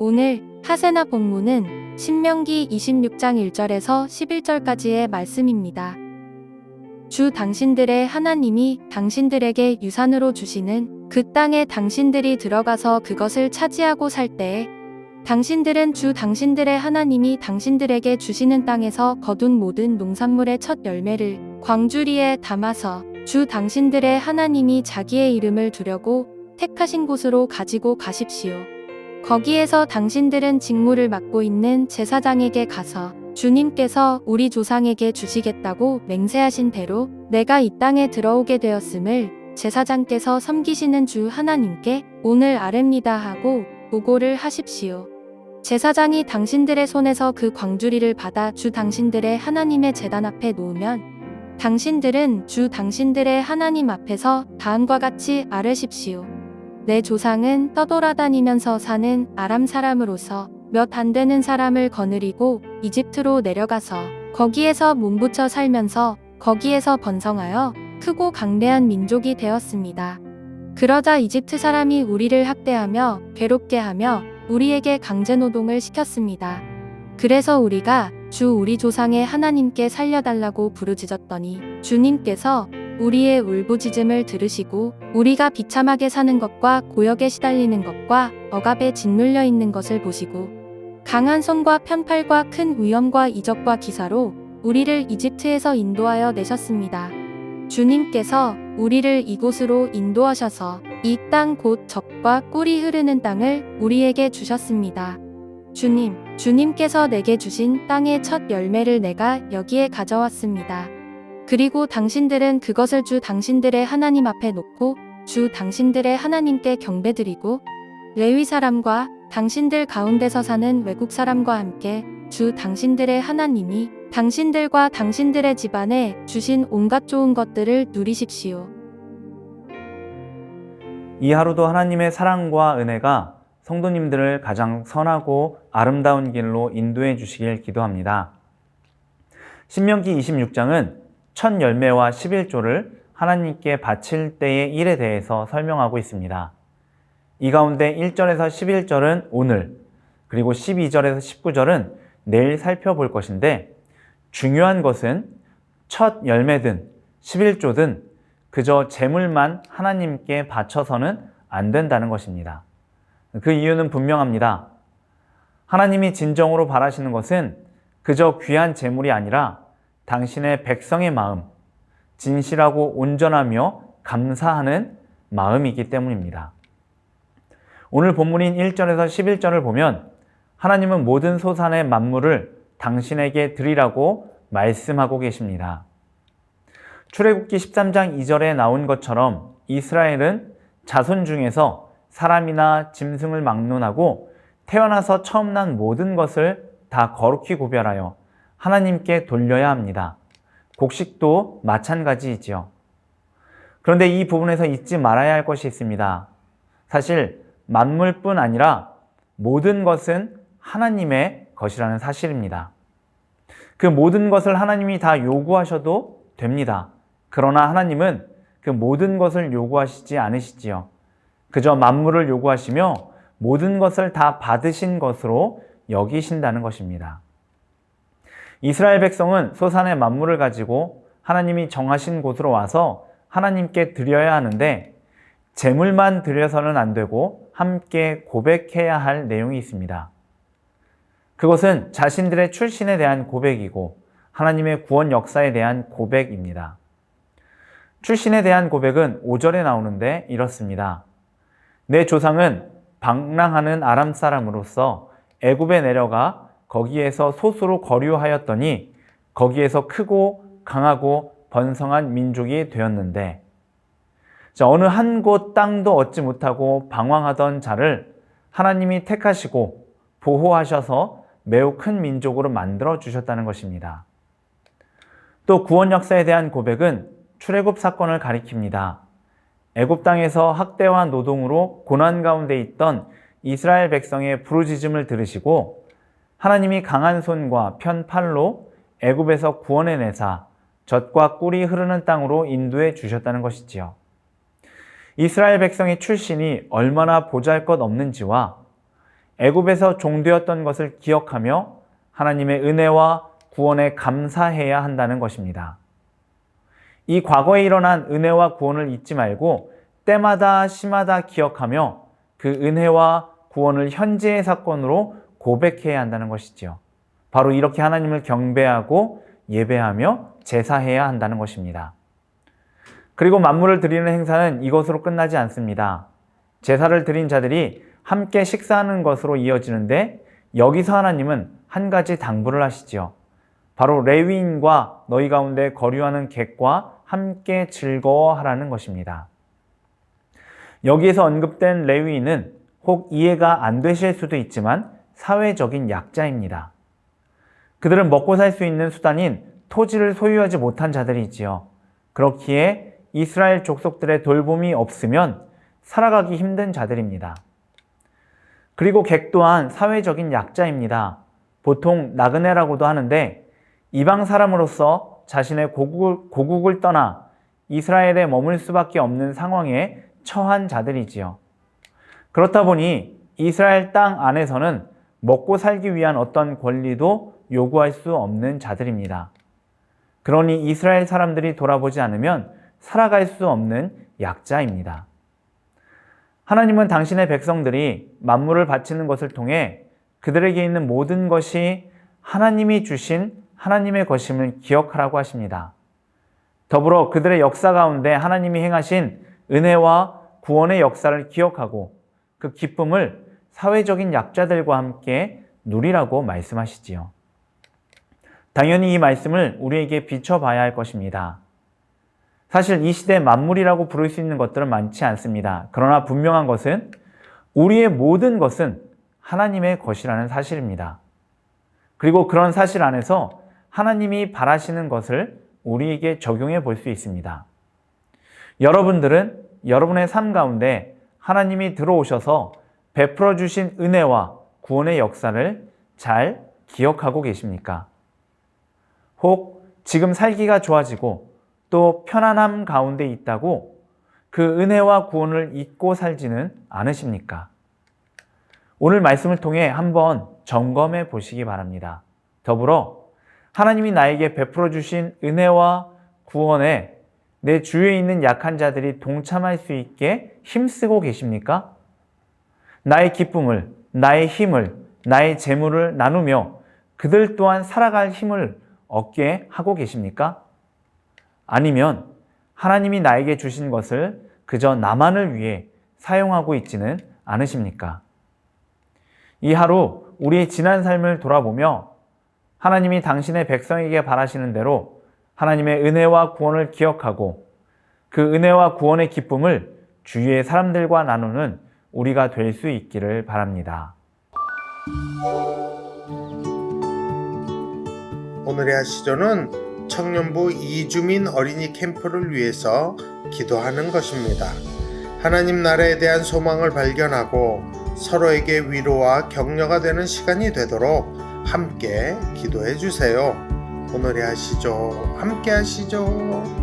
오늘 하세나 본문은 신명기 26장 1절에서 11절까지의 말씀입니다. 주 당신들의 하나님이 당신들에게 유산으로 주시는 그 땅에 당신들이 들어가서 그것을 차지하고 살 때에 당신들은 주 당신들의 하나님이 당신들에게 주시는 땅에서 거둔 모든 농산물의 첫 열매를 광주리에 담아서 주 당신들의 하나님이 자기의 이름을 두려고 택하신 곳으로 가지고 가십시오. 거기에서 당신들은 직무를 맡고 있는 제사장에게 가서 주님께서 우리 조상에게 주시겠다고 맹세하신 대로 내가 이 땅에 들어오게 되었음을 제사장께서 섬기시는 주 하나님께 오늘 아뢰니다 하고 보고를 하십시오. 제사장이 당신들의 손에서 그 광주리를 받아 주 당신들의 하나님의 제단 앞에 놓으면 당신들은 주 당신들의 하나님 앞에서 다음과 같이 아뢰십시오. 내 조상은 떠돌아다니면서 사는 아람 사람으로서 몇 안 되는 사람을 거느리고 이집트로 내려가서 거기에서 몸부쳐 살면서 거기에서 번성하여 크고 강대한 민족이 되었습니다. 그러자 이집트 사람이 우리를 학대하며 괴롭게 하며 우리에게 강제 노동을 시켰습니다. 그래서 우리가 주 우리 조상의 하나님께 살려달라고 부르짖었더니 주님께서 우리의 울부짖음을 들으시고 우리가 비참하게 사는 것과 고역에 시달리는 것과 억압에 짓눌려 있는 것을 보시고 강한 손과 편팔과 큰 위험과 이적과 기사로 우리를 이집트에서 인도하여 내셨습니다. 주님께서 우리를 이곳으로 인도하셔서 이 땅 곧 적과 꿀이 흐르는 땅을 우리에게 주셨습니다. 주님, 주님께서 내게 주신 땅의 첫 열매를 내가 여기에 가져왔습니다. 그리고 당신들은 그것을 주 당신들의 하나님 앞에 놓고 주 당신들의 하나님께 경배드리고 레위 사람과 당신들 가운데서 사는 외국 사람과 함께 주 당신들의 하나님이 당신들과 당신들의 집안에 주신 온갖 좋은 것들을 누리십시오. 이 하루도 하나님의 사랑과 은혜가 성도님들을 가장 선하고 아름다운 길로 인도해 주시길 기도합니다. 신명기 26장은 첫 열매와 11조를 하나님께 바칠 때의 일에 대해서 설명하고 있습니다. 이 가운데 1절에서 11절은 오늘, 그리고 12절에서 19절은 내일 살펴볼 것인데 중요한 것은 첫 열매든 11조든 그저 재물만 하나님께 바쳐서는 안 된다는 것입니다. 그 이유는 분명합니다. 하나님이 진정으로 바라시는 것은 그저 귀한 재물이 아니라 당신의 백성의 마음, 진실하고 온전하며 감사하는 마음이기 때문입니다. 오늘 본문인 1절에서 11절을 보면 하나님은 모든 소산의 만물을 당신에게 드리라고 말씀하고 계십니다. 출애굽기 13장 2절에 나온 것처럼 이스라엘은 자손 중에서 사람이나 짐승을 막론하고 태어나서 처음 난 모든 것을 다 거룩히 구별하여 하나님께 돌려야 합니다. 곡식도 마찬가지이지요. 그런데 이 부분에서 잊지 말아야 할 것이 있습니다. 사실 만물뿐 아니라 모든 것은 하나님의 것이라는 사실입니다. 그 모든 것을 하나님이 다 요구하셔도 됩니다. 그러나 하나님은 그 모든 것을 요구하시지 않으시지요. 그저 만물을 요구하시며 모든 것을 다 받으신 것으로 여기신다는 것입니다. 이스라엘 백성은 소산의 만물을 가지고 하나님이 정하신 곳으로 와서 하나님께 드려야 하는데 재물만 드려서는 안 되고 함께 고백해야 할 내용이 있습니다. 그것은 자신들의 출신에 대한 고백이고 하나님의 구원 역사에 대한 고백입니다. 출신에 대한 고백은 5절에 나오는데 이렇습니다. 내 조상은 방랑하는 아람 사람으로서 애굽에 내려가 거기에서 소수로 거류하였더니 거기에서 크고 강하고 번성한 민족이 되었는데 자, 어느 한 곳 땅도 얻지 못하고 방황하던 자를 하나님이 택하시고 보호하셔서 매우 큰 민족으로 만들어 주셨다는 것입니다. 또 구원 역사에 대한 고백은 출애굽 사건을 가리킵니다. 애굽 땅에서 학대와 노동으로 고난 가운데 있던 이스라엘 백성의 부르짖음을 들으시고 하나님이 강한 손과 편 팔로 애굽에서 구원해 내사 젖과 꿀이 흐르는 땅으로 인도해 주셨다는 것이지요. 이스라엘 백성의 출신이 얼마나 보잘 것 없는지와 애굽에서 종되었던 것을 기억하며 하나님의 은혜와 구원에 감사해야 한다는 것입니다. 이 과거에 일어난 은혜와 구원을 잊지 말고 때마다 시마다 기억하며 그 은혜와 구원을 현재의 사건으로 고백해야 한다는 것이지요. 바로 이렇게 하나님을 경배하고 예배하며 제사해야 한다는 것입니다. 그리고 만물을 드리는 행사는 이것으로 끝나지 않습니다. 제사를 드린 자들이 함께 식사하는 것으로 이어지는데 여기서 하나님은 한 가지 당부를 하시지요. 바로 레위인과 너희 가운데 거류하는 객과 함께 즐거워하라는 것입니다. 여기에서 언급된 레위인은 혹 이해가 안 되실 수도 있지만 사회적인 약자입니다. 그들은 먹고 살 수 있는 수단인 토지를 소유하지 못한 자들이지요. 그렇기에 이스라엘 족속들의 돌봄이 없으면 살아가기 힘든 자들입니다. 그리고 객 또한 사회적인 약자입니다. 보통 나그네라고도 하는데 이방 사람으로서 자신의 고국을, 고국을 떠나 이스라엘에 머물 수밖에 없는 상황에 처한 자들이지요. 그렇다 보니 이스라엘 땅 안에서는 먹고 살기 위한 어떤 권리도 요구할 수 없는 자들입니다. 그러니 이스라엘 사람들이 돌아보지 않으면 살아갈 수 없는 약자입니다. 하나님은 당신의 백성들이 만물을 바치는 것을 통해 그들에게 있는 모든 것이 하나님이 주신 하나님의 것임을 기억하라고 하십니다. 더불어 그들의 역사 가운데 하나님이 행하신 은혜와 구원의 역사를 기억하고 그 기쁨을 사회적인 약자들과 함께 누리라고 말씀하시지요. 당연히 이 말씀을 우리에게 비춰봐야 할 것입니다. 사실 이 시대 만물이라고 부를 수 있는 것들은 많지 않습니다. 그러나 분명한 것은 우리의 모든 것은 하나님의 것이라는 사실입니다. 그리고 그런 사실 안에서 하나님이 바라시는 것을 우리에게 적용해 볼 수 있습니다. 여러분들은 여러분의 삶 가운데 하나님이 들어오셔서 베풀어 주신 은혜와 구원의 역사를 잘 기억하고 계십니까? 혹 지금 살기가 좋아지고 또 편안함 가운데 있다고 그 은혜와 구원을 잊고 살지는 않으십니까? 오늘 말씀을 통해 한번 점검해 보시기 바랍니다. 더불어 하나님이 나에게 베풀어 주신 은혜와 구원에 내 주위에 있는 약한 자들이 동참할 수 있게 힘쓰고 계십니까? 나의 기쁨을, 나의 힘을, 나의 재물을 나누며 그들 또한 살아갈 힘을 얻게 하고 계십니까? 아니면 하나님이 나에게 주신 것을 그저 나만을 위해 사용하고 있지는 않으십니까? 이 하루 우리의 지난 삶을 돌아보며 하나님이 당신의 백성에게 바라시는 대로 하나님의 은혜와 구원을 기억하고 그 은혜와 구원의 기쁨을 주위의 사람들과 나누는 우리가 될 수 있기를 바랍니다. 오늘의 하시조는 청년부 이주민 어린이 캠프를 위해서 기도하는 것입니다. 하나님 나라에 대한 소망을 발견하고 서로에게 위로와 격려가 되는 시간이 되도록 함께 기도해 주세요. 오늘의 하시죠. 함께 하시죠.